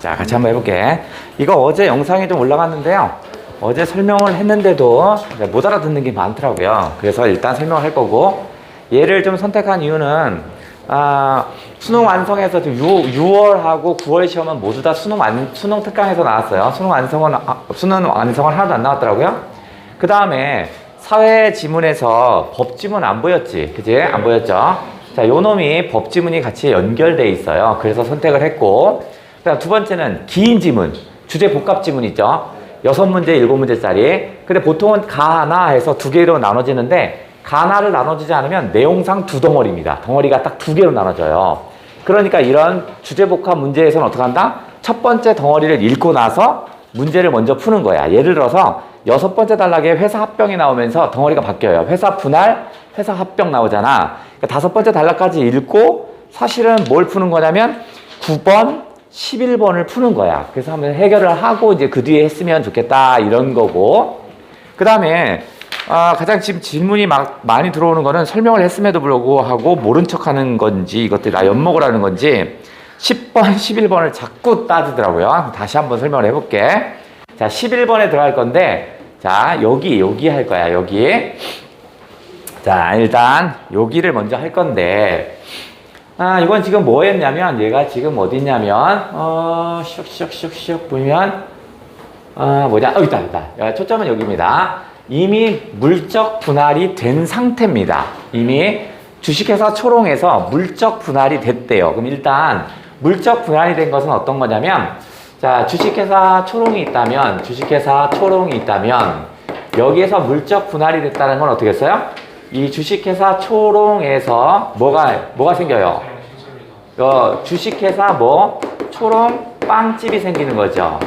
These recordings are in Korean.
자, 같이 한번 해볼게. 이거 어제 영상에 좀 올라갔는데요. 어제 설명을 했는데도 못 알아듣는 게 많더라고요. 그래서 일단 설명을 할 거고, 얘를 좀 선택한 이유는, 아, 수능 완성에서 지금 6, 월하고 9월 시험은 모두 다 수능 완, 수능 특강에서 나왔어요. 수능 완성은, 아, 수능 완성은 하나도 안 나왔더라고요. 그 다음에 사회 지문에서 법 지문 안 보였지? 그지? 안 보였죠? 자, 요 놈이 법 지문이 같이 연결돼 있어요. 그래서 선택을 했고, 두 번째는 긴 지문, 주제 복합 지문 있죠? 여섯 문제, 일곱 문제짜리. 근데 보통은 가 하나 해서 두 개로 나눠지는데, 가 하나를 나눠지지 않으면 내용상 두 덩어리입니다. 덩어리가 딱 두 개로 나눠져요. 그러니까 이런 주제 복합 문제에서는 어떻게 한다? 첫 번째 덩어리를 읽고 나서 문제를 먼저 푸는 거야. 예를 들어서 여섯 번째 단락에 회사 합병이 나오면서 덩어리가 바뀌어요. 회사 분할, 회사 합병 나오잖아. 그러니까 다섯 번째 단락까지 읽고 사실은 뭘 푸는 거냐면 9번, 11번을 푸는 거야. 그래서 한번 해결을 하고 이제 그 뒤에 했으면 좋겠다 이런 거고. 그 다음에 아, 가장 지금 질문이 막 많이 들어오는 거는 설명을 했음에도 불구하고 모른 척 하는 건지 이것들이 나 엿먹으라 는 건지 10번, 11번을 자꾸 따지더라고요. 다시 한번 설명을 해볼게. 자, 11번에 들어갈 건데, 자, 여기, 여기 할 거야, 여기. 자, 일단, 여기를 먼저 할 건데, 아, 이건 지금 뭐 했냐면, 얘가 지금 어디 있냐면, 어, 슉슉슉슉 보면, 아, 뭐냐, 어, 있다, 있다. 야, 초점은 여기입니다. 이미 물적 분할이 된 상태입니다. 이미 주식회사 초롱에서 물적 분할이 됐대요. 그럼 일단, 물적 분할이 된 것은 어떤 거냐면, 자, 주식회사 초롱이 있다면, 주식회사 초롱이 있다면, 여기에서 물적 분할이 됐다는 건 어떻게 했어요? 이 주식회사 초롱에서 뭐가, 뭐가 생겨요? 어, 주식회사 뭐 초롱 빵집이 생기는 거죠.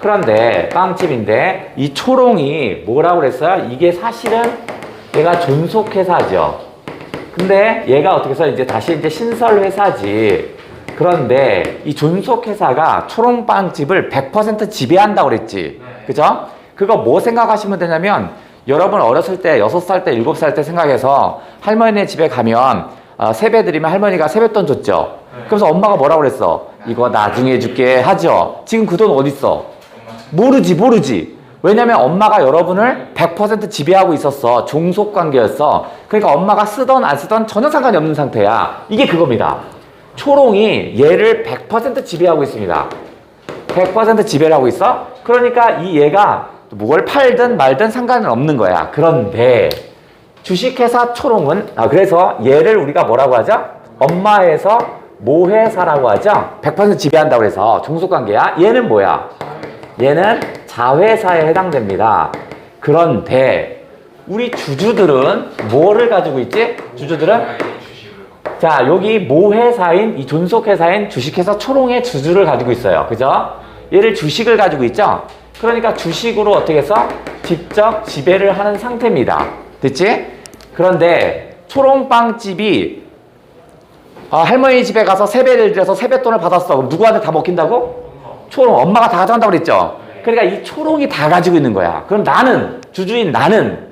그런데 빵집인데 이 초롱이 뭐라고 그랬어요? 이게 사실은 얘가 존속회사죠. 근데 얘가 어떻게 해서 이제 다시 이제 신설 회사지. 그런데 이 존속회사가 초롱빵집을 100% 지배한다고 그랬지. 그죠? 그거 뭐 생각하시면 되냐면 여러분 어렸을 때 6살 때 7살 때 생각해서 할머니네 집에 가면 어, 세배 드리면 할머니가 세뱃돈 줬죠. 그래서 엄마가 뭐라고 그랬어? 이거 나중에 줄게 하죠. 지금 그 돈 어딨어? 모르지 모르지. 왜냐면 엄마가 여러분을 100% 지배하고 있었어. 종속 관계였어. 그러니까 엄마가 쓰던 안 쓰던 전혀 상관이 없는 상태야. 이게 그겁니다. 초롱이 얘를 100% 지배하고 있습니다. 100% 지배를 하고 있어? 그러니까 이 얘가 뭘 팔든 말든 상관은 없는 거야. 그런데 주식회사 초롱은 아 그래서 얘를 우리가 뭐라고 하죠? 엄마에서 모회사라고 하죠. 100% 지배한다고 해서 종속관계야. 얘는 뭐야? 얘는 자회사에 해당됩니다. 그런데 우리 주주들은 뭐를 가지고 있지? 주주들은 자 여기 모회사인 이 존속회사인 주식회사 초롱의 주주를 가지고 있어요. 그죠? 얘를 주식을 가지고 있죠? 그러니까 주식으로 어떻게 해서 직접 지배를 하는 상태입니다. 됐지? 그런데 초롱빵집이 아, 할머니 집에 가서 세배를 드려서 세뱃돈을 받았어. 그럼 누구한테 다 먹힌다고? 초롱, 엄마가 다 가져간다고 그랬죠? 그러니까 이 초롱이 다 가지고 있는 거야. 그럼 나는, 주주인 나는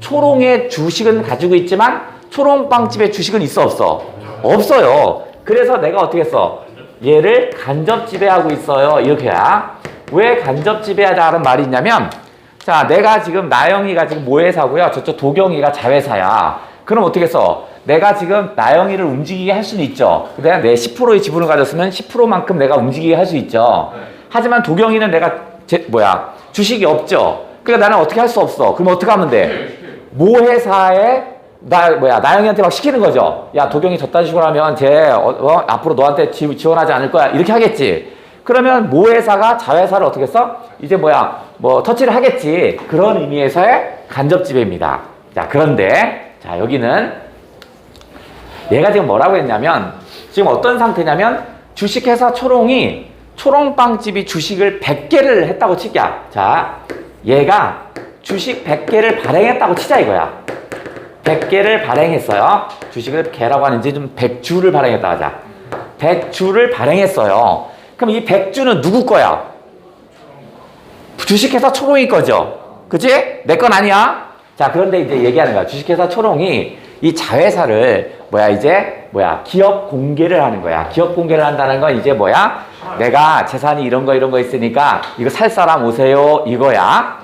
초롱의 주식은 가지고 있지만 초롱빵집의 주식은 있어, 없어? 없어요. 그래서 내가 어떻게 했어? 얘를 간접 지배하고 있어요. 이렇게야. 왜 간접 지배하다는 말이 있냐면, 자, 내가 지금 나영이가 지금 모회사고요. 저쪽 도경이가 자회사야. 그럼 어떻게 했어? 내가 지금 나영이를 움직이게 할 수는 있죠. 내가 내 10%의 지분을 가졌으면 10%만큼 내가 움직이게 할 수 있죠. 하지만 도경이는 내가 제, 뭐야 주식이 없죠. 그러니까 나는 어떻게 할 수 없어. 그럼 어떻게 하면 돼? 모회사에 나 뭐야 나영이한테 막 시키는 거죠. 야 도경이 저딴 식으로 하면 쟤 어, 어, 앞으로 너한테 지, 지원하지 않을 거야. 이렇게 하겠지. 그러면 모회사가 자회사를 어떻게 했어? 이제 뭐야 뭐 터치를 하겠지. 그런 의미에서의 간접 지배입니다. 자 그런데 자 여기는 얘가 지금 뭐라고 했냐면 지금 어떤 상태냐면 주식회사 초롱이 초롱빵집이 주식을 100개를 했다고 치자. 자, 얘가 주식 100개를 발행했다고 치자 이거야. 100개를 발행했어요. 주식을 개라고 하는지 좀 100주를 발행했다 하자. 100주를 발행했어요. 그럼 이 100주는 누구 거야? 주식회사 초롱이 거죠. 그치? 내 건 아니야. 자, 그런데 이제 얘기하는 거야. 주식회사 초롱이 이 자회사를 뭐야 이제 뭐야 기업 공개를 하는 거야. 기업 공개를 한다는 건 이제 뭐야 내가 재산이 이런 거 이런 거 있으니까 이거 살 사람 오세요 이거야.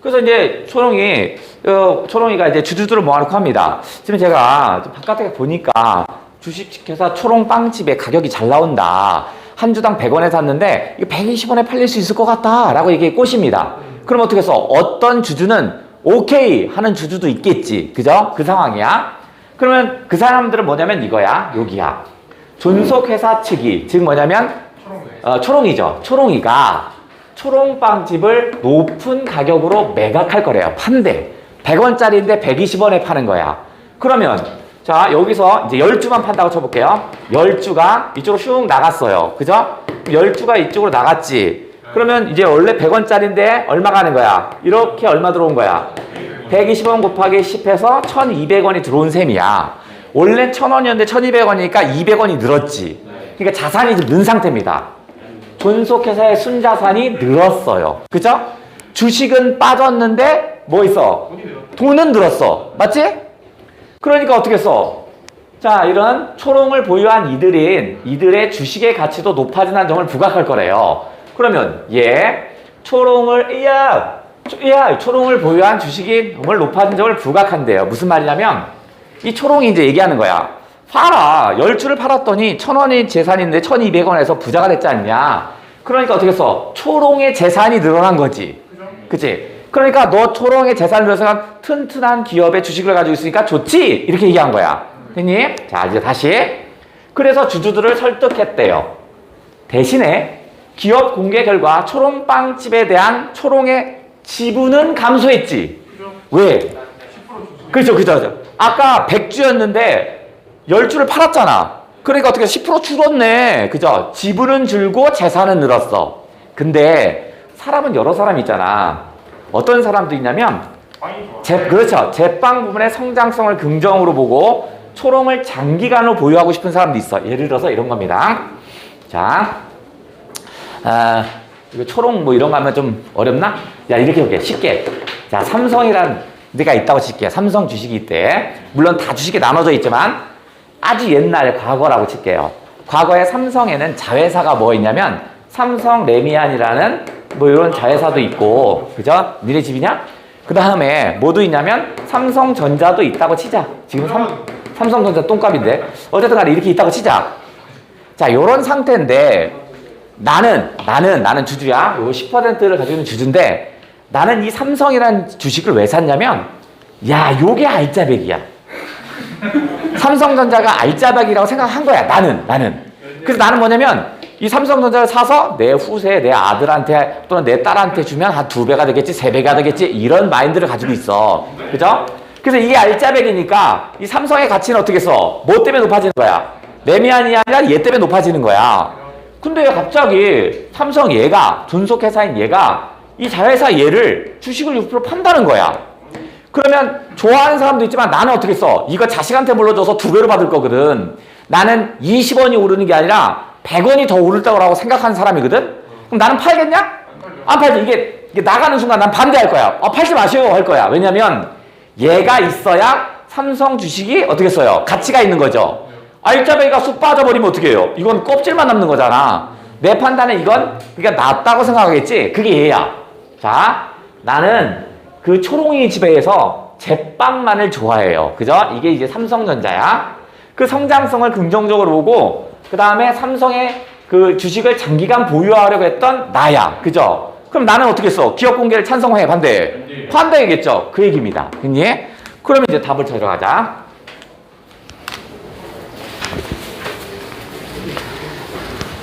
그래서 이제 초롱이 어, 초롱이가 이제 주주들을 모아놓고 합니다. 지금 제가 좀 바깥에 보니까 주식회사 초롱빵집의 가격이 잘 나온다. 한 주당 100원에 샀는데 이거 120원에 팔릴 수 있을 것 같다라고 이게 꼬십니다. 그럼 어떻게 해서 어떤 주주는 오케이 하는 주주도 있겠지. 그죠? 그 상황이야. 그러면 그 사람들은 뭐냐면 이거야. 여기야. 존속회사 측이 즉 뭐냐면 어, 초롱이죠. 초롱이가 초롱빵집을 높은 가격으로 매각할 거래요. 판대. 100원짜리인데 120원에 파는 거야. 그러면 자 여기서 이제 10주만 판다고 쳐볼게요. 10주가 이쪽으로 슉 나갔어요. 그죠? 10주가 이쪽으로 나갔지. 그러면 이제 원래 100원짜리인데 얼마 가는 거야? 이렇게 얼마 들어온 거야? 120원 곱하기 10해서 1200원이 들어온 셈이야. 원래 1000원이었는데 1200원이니까 200원이 늘었지. 그러니까 자산이 좀는 상태입니다. 존속회사의 순자산이 늘었어요. 그죠? 주식은 빠졌는데 뭐 있어? 돈은 늘었어. 맞지? 그러니까 어떻게 써? 자, 이런 초롱을 보유한 이들인 이들의 주식의 가치도 높아진다는 점을 부각할 거래요. 그러면 얘 초롱을 야, 야 초롱을 보유한 주식이 정말 높아진 점을 부각한대요. 무슨 말이냐면 이 초롱이 이제 얘기하는 거야. 팔아. 열 주를 팔았더니 천 원이 재산인데 천이백 원에서 부자가 됐지 않냐. 그러니까 어떻게 써? 초롱의 재산이 늘어난 거지. 그치? 그러니까 너 초롱의 재산을 늘어서 튼튼한 기업의 주식을 가지고 있으니까 좋지? 이렇게 얘기한 거야. 됐니? 자, 이제 다시. 그래서 주주들을 설득했대요. 대신에 기업 공개 결과 초롱빵집에 대한 초롱의 지분은 감소했지. 왜? 그렇죠, 그렇죠, 그렇죠. 아까 100주였는데 10주를 팔았잖아. 그러니까 어떻게 10% 줄었네. 그죠? 지분은 줄고 재산은 늘었어. 근데 사람은 여러 사람 있잖아. 어떤 사람도 있냐면 제, 그렇죠. 제빵 부분의 성장성을 긍정으로 보고 초롱을 장기간으로 보유하고 싶은 사람도 있어. 예를 들어서 이런 겁니다. 자, 아, 이거 초롱 뭐 이런 거 하면 좀 어렵나? 야, 이렇게 볼게. 쉽게. 자, 삼성이란 데가 있다고 칠게요. 삼성 주식이 있대. 물론 다 주식이 나눠져 있지만 아주 옛날 과거라고 칠게요. 과거에 삼성에는 자회사가 뭐 있냐면 삼성 레미안이라는 뭐 이런 자회사도 있고, 그죠? 니네 집이냐? 그 다음에 뭐도 있냐면 삼성전자도 있다고 치자. 지금 삼, 삼성전자 똥값인데. 어쨌든 간에 이렇게 있다고 치자. 자, 요런 상태인데 나는, 나는, 나는 주주야. 요 10%를 가지고 있는 주주인데 나는 이 삼성이라는 주식을 왜 샀냐면 야, 요게 알짜배기야. 삼성전자가 알짜배기라고 생각한 거야. 나는, 나는. 그래서 나는 뭐냐면 이 삼성전자를 사서 내 후세, 내 아들한테 또는 내 딸한테 주면 한 두 배가 되겠지, 세 배가 되겠지, 이런 마인드를 가지고 있어. 그죠? 그래서 이게 알짜배기니까 이 삼성의 가치는 어떻게 써? 뭐 때문에 높아지는 거야? 레미안이 아니라 얘 때문에 높아지는 거야. 근데 왜 갑자기 삼성 얘가, 존속회사인 얘가 이 자회사 얘를 주식을 6% 판다는 거야. 그러면 좋아하는 사람도 있지만 나는 어떻게 써? 이거 자식한테 물려줘서 두 배로 받을 거거든. 나는 20원이 오르는 게 아니라 100원이 더 오를 거라고 생각하는 사람이거든? 그럼 나는 팔겠냐? 안 팔지. 이게, 이게 나가는 순간 난 반대할 거야. 아, 팔지 마시오 할 거야. 왜냐면 얘가 있어야 삼성 주식이 어떻게 써요? 가치가 있는 거죠. 알짜배기가 쑥 빠져버리면 어떻게 해요? 이건 껍질만 남는 거잖아. 내 판단에 이건 그러니까 낫다고 생각하겠지? 그게 얘야. 자, 나는 그 초롱이 집에서 제빵만을 좋아해요. 그죠? 이게 이제 삼성전자야. 그 성장성을 긍정적으로 보고 그 다음에 삼성의 그 주식을 장기간 보유하려고 했던 나야. 그죠? 그럼 나는 어떻게 써? 기업 공개를 찬성해? 반대? 반대겠죠. 그 얘기입니다. 그니? 그러면 이제 답을 찾으러 가자.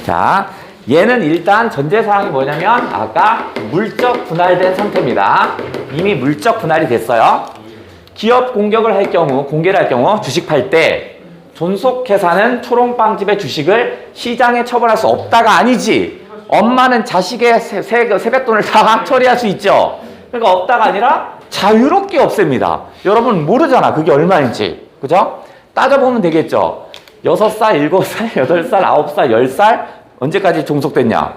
자, 얘는 일단 전제 사항이 뭐냐면 아까 물적 분할된 상태입니다. 이미 물적 분할이 됐어요. 기업 공격을 할 경우, 공개를 할 경우 주식 팔 때 존속회사는 초롱빵집의 주식을 시장에 처분할 수 없다가 아니지. 엄마는 자식의 세, 세, 세뱃돈을 다 처리할 수 있죠. 그러니까 없다가 아니라 자유롭게 없앱니다. 여러분 모르잖아. 그게 얼마인지. 그죠? 따져보면 되겠죠. 6살, 7살, 8살, 9살, 10살 언제까지 종속됐냐?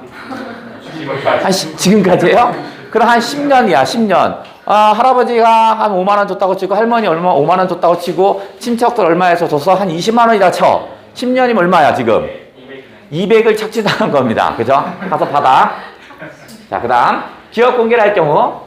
한 시, 지금까지요? 그럼 한 10년이야, 10년. 아, 할아버지가 한 5만 원 줬다고 치고 할머니 얼마 5만 원 줬다고 치고 친척들 얼마에서 줘서 한 20만 원이다 쳐. 10년이면 얼마야, 지금? 200을 착취당한 겁니다. 그죠? 가서 받아. 자, 그 다음 기업 공개를 할 경우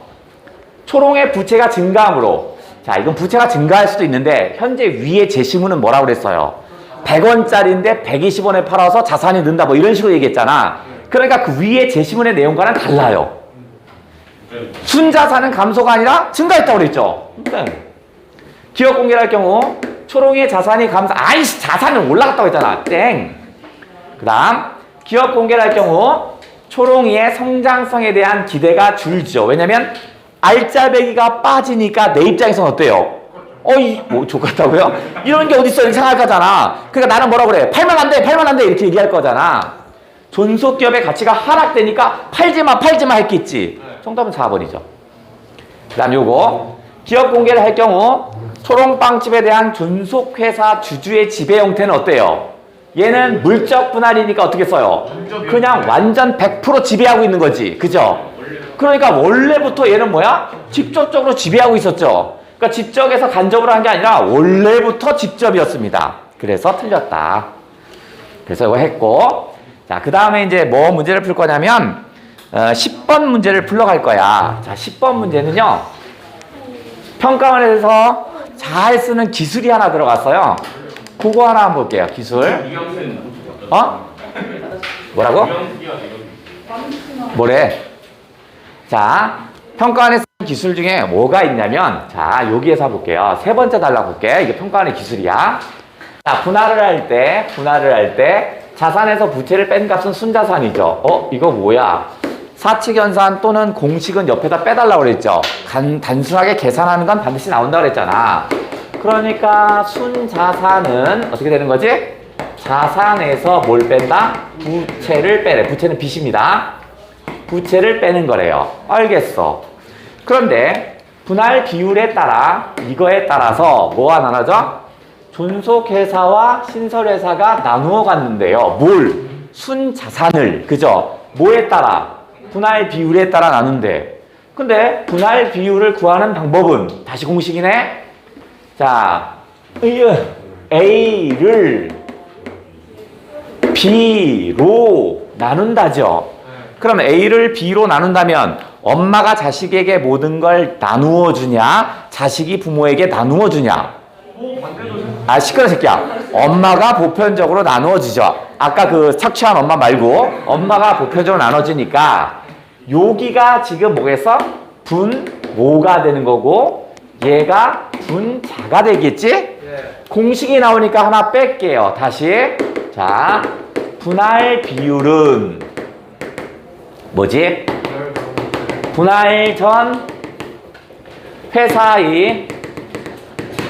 초롱의 부채가 증가함으로 자, 이건 부채가 증가할 수도 있는데 현재 위에 제시문은 뭐라고 그랬어요? 100원짜리인데 120원에 팔아서 자산이 는다 뭐 이런 식으로 얘기했잖아. 그러니까 그 위에 제시문의 내용과는 달라요. 순자산은 감소가 아니라 증가했다고 그랬죠. 네. 기업 공개를 할 경우 초롱이의 자산이 감소 아이씨 자산은 올라갔다고 했잖아. 땡. 그 다음 기업 공개를 할 경우 초롱이의 성장성에 대한 기대가 줄죠. 왜냐면 알짜배기가 빠지니까 내 입장에서는 어때요? 어이 뭐 좋겠다고요? 이런 게 어딨어 이렇게 생각할 거잖아. 그러니까 나는 뭐라 그래? 팔면 안 돼, 팔면 안 돼 이렇게 얘기할 거잖아. 존속기업의 가치가 하락되니까 팔지마 팔지마 했겠지. 정답은 4번이죠. 그 다음 요거 기업 공개를 할 경우 초롱빵집에 대한 존속회사 주주의 지배 형태는 어때요? 얘는 물적 분할이니까 어떻게 써요? 그냥 완전 100% 지배하고 있는 거지. 그죠? 그러니까 원래부터 얘는 뭐야? 직접적으로 지배하고 있었죠. 그러니까 직접에서 간접으로 한 게 아니라 원래부터 직접이었습니다. 그래서 틀렸다. 그래서 이거 했고 자, 그 다음에 이제 뭐 문제를 풀 거냐면 어, 10번 문제를 풀러갈 거야. 자, 10번 문제는요. 평가원에서 잘 쓰는 기술이 하나 들어갔어요. 그거 하나 한번 볼게요. 기술. 어? 뭐라고? 뭐래? 자, 평가원에 쓰는 기술 중에 뭐가 있냐면, 자, 여기에서 볼게요. 세 번째 달라 볼게. 이게 평가원의 기술이야. 자, 분할을 할 때, 분할을 할 때, 자산에서 부채를 뺀 값은 순자산이죠. 어, 이거 뭐야? 사칙연산 또는 공식은 옆에다 빼달라고 그랬죠. 간, 단순하게 계산하는 건 반드시 나온다고 그랬잖아. 그러니까 순자산은 어떻게 되는 거지? 자산에서 뭘 뺀다? 부채를 빼래. 부채는 빚입니다. 부채를 빼는 거래요. 알겠어. 그런데 분할 비율에 따라 이거에 따라서 뭐가 나눠져? 존속회사와 신설회사가 나누어 갔는데요. 뭘? 순자산을. 그죠? 뭐에 따라? 분할 비율에 따라 나눈대. 근데 분할 비율을 구하는 방법은 다시 공식이네. 자, 으, A를 B로 나눈다죠. 그럼 A를 B로 나눈다면 엄마가 자식에게 모든 걸 나누어 주냐? 자식이 부모에게 나누어 주냐? 아 시끄러 새끼야. 엄마가 보편적으로 나누어 주죠. 아까 그 착취한 엄마 말고 엄마가 보편적으로 나눠 주니까 여기가 지금 뭐겠어? 분모가 되는 거고 얘가 분자가 되겠지? 공식이 나오니까 하나 뺄게요. 다시 자 분할 비율은 뭐지? 분할 전 회사의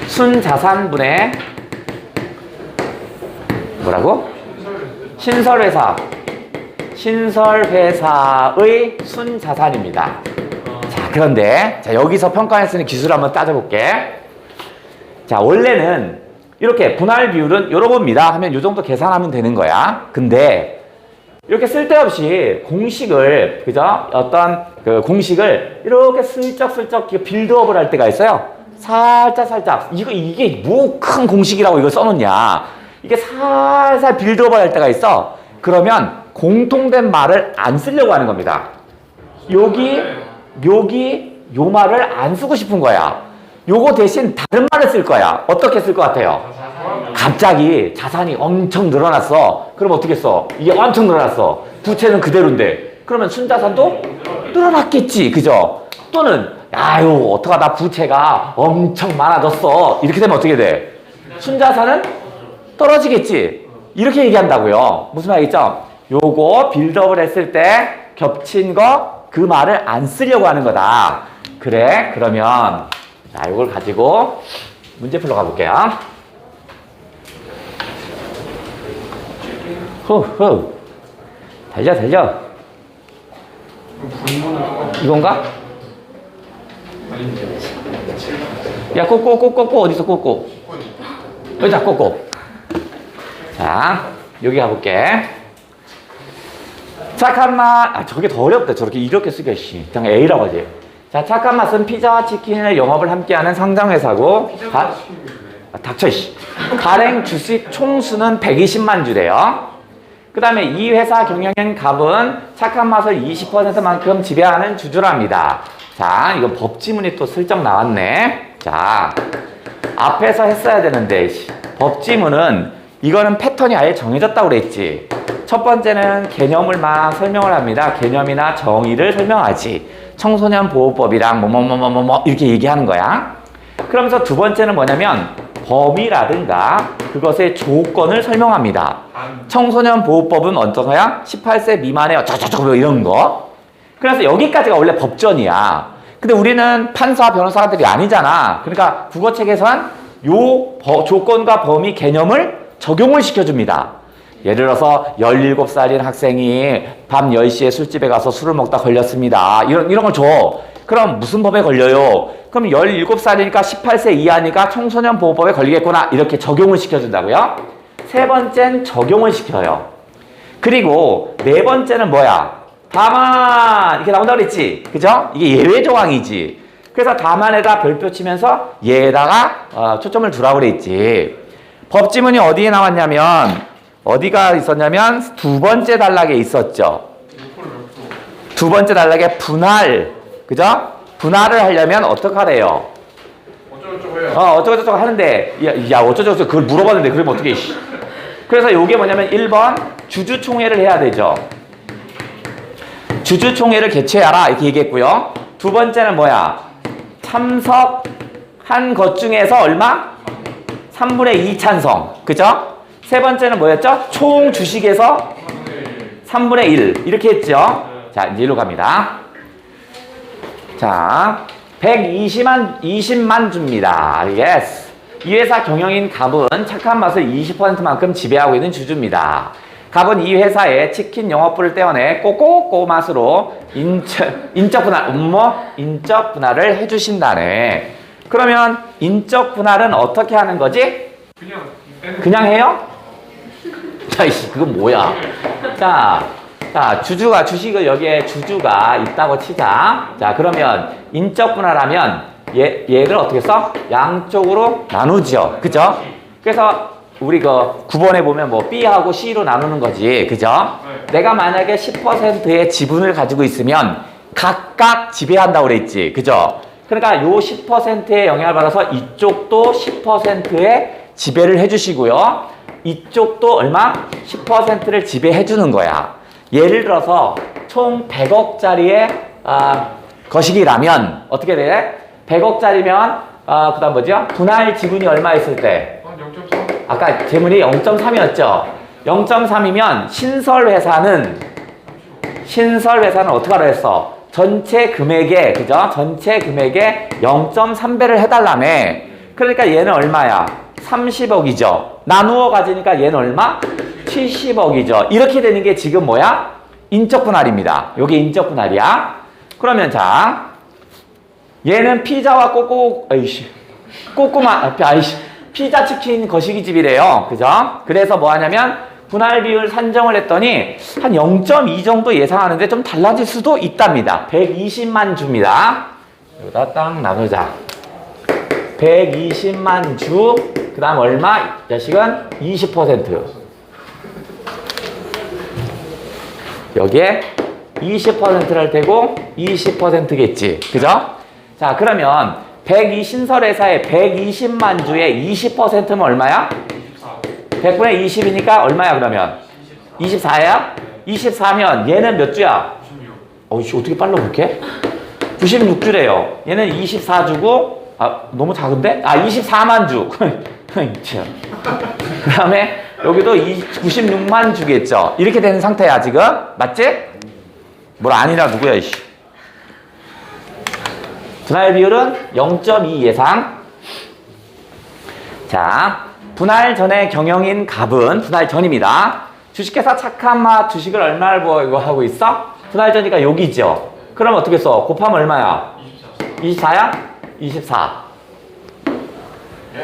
순자산분의 뭐라고? 신설회사 신설회사의 순자산입니다. 자 그런데 자 여기서 평가에 쓰는 기술 한번 따져볼게. 자 원래는 이렇게 분할 비율은 요러 겁니다 하면 요 정도 계산하면 되는 거야. 근데 이렇게 쓸데없이 공식을 그죠? 어떤 그 공식을 이렇게 슬쩍슬쩍 빌드업을 할 때가 있어요. 살짝 살짝 이거 이게 뭐 큰 공식이라고 이걸 써놓냐? 이게 살살 빌드업을 할 때가 있어. 그러면 공통된 말을 안 쓰려고 하는 겁니다. 여기 여기 요 말을 안 쓰고 싶은 거야. 요거 대신 다른 말을 쓸 거야. 어떻게 쓸 것 같아요? 갑자기 자산이 엄청 늘어났어. 그럼 어떻게 써? 이게 엄청 늘어났어. 부채는 그대로인데. 그러면 순자산도 늘어났겠지. 그죠? 또는, 아유, 어떡하다 부채가 엄청 많아졌어. 이렇게 되면 어떻게 돼? 순자산은 떨어지겠지. 이렇게 얘기한다고요. 무슨 말이죠? 요거 빌드업을 했을 때 겹친 거 그 말을 안 쓰려고 하는 거다. 그래, 그러면 자, 이걸 가지고 문제 풀러 가볼게요. 후후. 달려 달려. 이건가? 야 꼬꼬 꼬 꼬 어디서 꼬꼬 여기다 꼬꼬 자 여기 가볼게. 맛, 아 저게 더 어렵다. 저렇게 이렇게 쓰기가 씨. 그냥 A라고 하지. 자 착한 맛은 피자와 치킨의 영업을 함께하는 상장회사고. 가, 아, 닥쳐 씨 발행 주식 총수는 120만 주래요 그 다음에 이 회사 경영인 갑은 착한 맛을 20%만큼 지배하는 주주랍니다. 자, 이거 법지문이 또 슬쩍 나왔네. 자, 앞에서 했어야 되는데, 씨. 법지문은 이거는 패턴이 아예 정해졌다고 그랬지. 첫 번째는 개념을 막 설명을 합니다. 개념이나 정의를 설명하지. 청소년 보호법이랑 뭐뭐뭐뭐뭐 이렇게 얘기하는 거야. 그러면서 두 번째는 뭐냐면 범위라든가 그것의 조건을 설명합니다. 청소년 보호법은 거야? 18세 미만의 어쩌저쩌고 뭐 이런 거. 그래서 여기까지가 원래 법전이야. 근데 우리는 판사, 변호사들이 아니잖아. 그러니까 국어책에서는 요 버- 조건과 범위 개념을 적용을 시켜줍니다. 예를 들어서 17살인 학생이 밤 10시에 술집에 가서 술을 먹다 걸렸습니다. 이런, 이런 걸 줘. 그럼 무슨 법에 걸려요? 그럼 17살이니까 18세 이하니까 청소년 보호법에 걸리겠구나. 이렇게 적용을 시켜준다고요? 세 번째는 적용을 시켜요. 그리고 네 번째는 뭐야? 다만 이렇게 나온다고 그랬지. 그죠? 이게 예외 조항이지. 그래서 다만에다 별표 치면서 얘에다가 어, 초점을 두라고 그랬지. 법지문이 어디에 나왔냐면 어디가 있었냐면 두 번째 단락에 있었죠. 두 번째 단락에 분할. 그죠? 분할을 하려면 어떻게 하래요? 어쩌고저쩌고 해요. 어, 어쩌고저쩌고 하는데, 야, 야 어쩌고저쩌고 그걸 물어봤는데, 그러면 어떻게, 씨. 그래서 요게 뭐냐면 1번, 주주총회를 해야 되죠. 주주총회를 개최하라, 이렇게 얘기했고요. 두 번째는 뭐야? 참석한 것 중에서 얼마? 3분의 2 찬성. 그죠? 세 번째는 뭐였죠? 총 주식에서 3분의 1. 이렇게 했죠? 자, 이제 일로 갑니다. 자, 120만, 20만 줍니다. 예스. 이 회사 경영인 갑은 착한 맛을 20%만큼 지배하고 있는 주주입니다. 갑은 이 회사에 치킨 영업부를 떼어내 꼬꼬꼬 맛으로 인적, 인적 분할, 음모 인적 분할을 해주신다네. 그러면 인적 분할은 어떻게 하는 거지? 그냥 그냥 해요? 자, 이씨, 그건 뭐야? 자, 자, 주주가, 주식을 여기에 주주가 있다고 치자. 자, 그러면 인적 분할하면 얘, 얘를 어떻게 써? 양쪽으로 나누죠. 그죠? 그래서 우리 그 9번에 보면 뭐 B하고 C로 나누는 거지. 그죠? 내가 만약에 10%의 지분을 가지고 있으면 각각 지배한다고 그랬지. 그죠? 그러니까 요 10%의 영향을 받아서 이쪽도 10%의 지배를 해주시고요. 이쪽도 얼마? 10%를 지배해 주는 거야. 예를 들어서 총 100억짜리의 아, 거시기라면 어떻게 돼? 100억짜리면 아, 그다음 뭐죠? 분할 지분이 얼마 있을 때? 한 0.3. 아까 재물이 0.3이었죠. 0.3이면 신설 회사는 신설 회사는 어떻게 하라 했어? 전체 금액에 그죠? 전체 금액에 0.3배를 해달라며. 그러니까 얘는 얼마야? 30억이죠. 나누어 가지니까 얘는 얼마? 70억이죠. 이렇게 되는 게 지금 뭐야? 인적 분할입니다. 요게 인적 분할이야. 그러면 자, 얘는 피자와 꼬꼬, 아이씨, 꼬꼬마, 아이씨, 피자 치킨 거시기집이래요. 그죠? 그래서 뭐 하냐면, 분할 비율 산정을 했더니, 한 0.2 정도 예상하는데 좀 달라질 수도 있답니다. 120만 주입니다. 여기다 딱 나누자. 120만 주, 그 다음 얼마? 이 자식은 20%. 여기에 20%를 할 테고 20%겠지. 그죠? 자, 그러면 102 신설회사의 120만 주의 20%면 얼마야? 100분의 20이니까 얼마야, 그러면? 24 야? 24면 얘는 몇 주야? 96. 어이씨, 어떻게 빨라, 그렇게? 96주래요. 얘는 24주고, 아, 너무 작은데? 아, 24만 주. 참. 그 다음에 여기도 96만 주겠죠. 이렇게 되는 상태야, 지금. 맞지? 뭘 아니라 누구야, 이씨. 분할 비율은 0.2 예상. 자, 분할 전에 경영인 갑은 분할 전입니다. 주식회사 착한 맛 주식을 얼마를 뭐 이거 하고 있어? 분할 전이니까 여기죠. 그럼 어떻게 써? 곱하면 얼마야? 24. 24야? 24.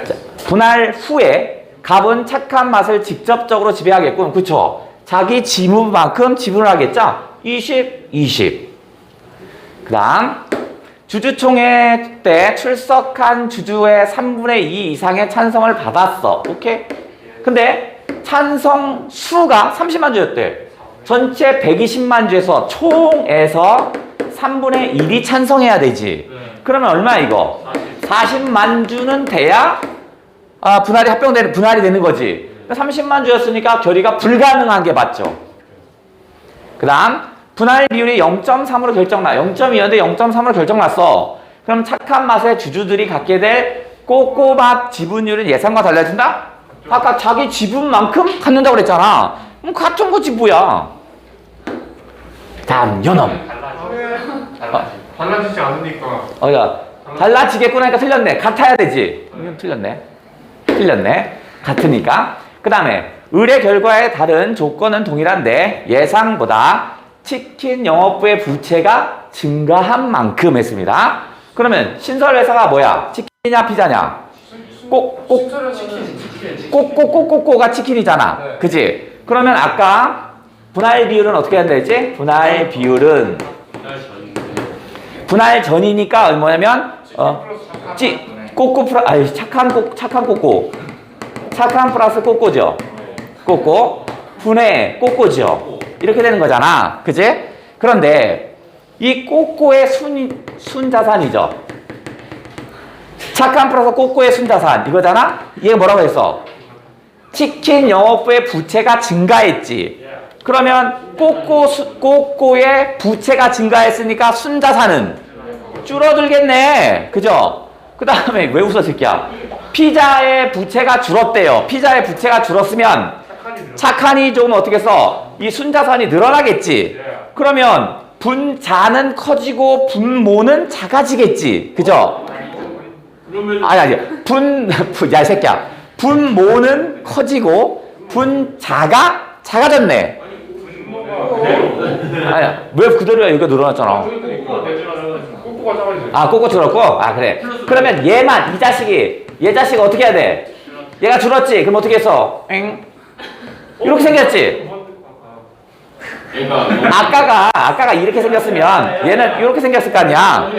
자, 분할 후에 갑은 착한 맛을 직접적으로 지배하겠군. 그쵸? 자기 지분만큼 지분을 하겠죠? 20, 20. 그 다음, 주주총회 때 출석한 주주의 3분의 2 이상의 찬성을 받았어. 오케이? 근데 찬성 수가 30만 주였대. 전체 120만 주에서 총에서 3분의 1이 찬성해야 되지. 그러면 얼마야 이거? 40만 주는 돼야 아, 분할이 합병되는 분할이 되는 거지. 30만 주였으니까 결의가 불가능한 게 맞죠. 그다음 분할 비율이 0.3으로 결정나. 0.2였는데 0.3으로 결정났어. 그럼 착한 맛의 주주들이 갖게 될 꼬꼬밥 지분율은 예상과 달라진다? 아까 자기 지분만큼 갖는다고 그랬잖아. 그럼 같은 거지 뭐야. 다음 연엄. 달라지지 않으니까 어, 야, 달라지겠구나 하니까 틀렸네. 같아야 되지. 이건 틀렸네. 틀렸네. 같으니까. 그 다음에, 의뢰 결과의 다른 조건은 동일한데, 예상보다 치킨 영업부의 부채가 증가한 만큼 했습니다. 그러면, 신설회사가 뭐야? 치킨이냐, 피자냐? 꼭, 꼭, 신설은 치킨 치킨 꼬꼬꼬꼬꼬가 치킨이잖아. 네. 그지? 그러면 아까 분할 비율은 어떻게 한다 했지? 분할 비율은 분할 전이니까 뭐냐면 어 찌, 꼬꼬 플러 아니 착한 꼬 착한 꼬꼬 착한 플러스 꼬꼬죠. 꼬꼬 분해 꼬꼬죠. 이렇게 되는 거잖아. 그지? 그런데 이 꼬꼬의 순 순자산이죠. 착한 플러스 꼬꼬의 순자산 이거잖아. 얘 뭐라고 했어? 치킨 영업부의 부채가 증가했지. 그러면 꼬꼬 수, 꼬꼬의 부채가 증가했으니까 순자산은 줄어들겠네. 그죠? 그 다음에 왜 웃어 새끼야? 피자의 부채가 줄었대요. 피자의 부채가 줄었으면 착한이 좀 어떻게 써? 이 순자산이 늘어나겠지. 그러면 분자는 커지고 분모는 작아지겠지. 그죠? 아니 아니 분, 분, 야, 이 새끼야. 분모는 커지고 분자가 작아졌네. 아니야. 왜 그대로야? 이거 늘어났잖아. 아, 꼬꼬 줄었고? 아, 그래. 그러면 얘만, 이 자식이, 얘 자식 어떻게 해야 돼? 얘가 줄었지? 그럼 어떻게 했어? 엥? 이렇게 생겼지? 얘가 아까가, 아까가 이렇게 생겼으면 얘는 이렇게 생겼을 거 아니야?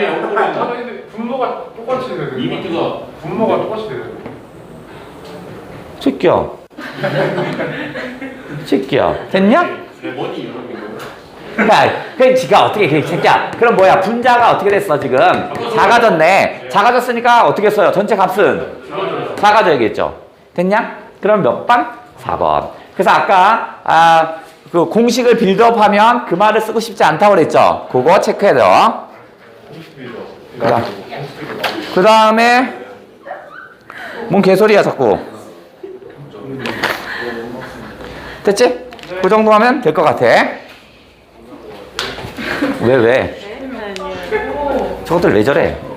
분모가 똑같이 되는 리미트가 분모가 똑같이 되는 거야 새끼야. 새끼야. 됐냐? 이런 거 그러니까 그 지가 어떻게 그 새끼야. 그럼 뭐야? 분자가 어떻게 됐어 지금? 작아졌네. 작아졌으니까 어떻게 써요? 전체 값은? 작아져야겠죠. 됐냐? 그럼 몇 번? 4번. 그래서 아까 아, 그 공식을 빌드업하면 그 말을 쓰고 싶지 않다고 그랬죠? 그거 체크해야 돼요. 그 다음에 뭔 개소리야 자꾸. 됐지? 그 정도 하면 될 것 같아 왜 왜? 저것들 왜 저래?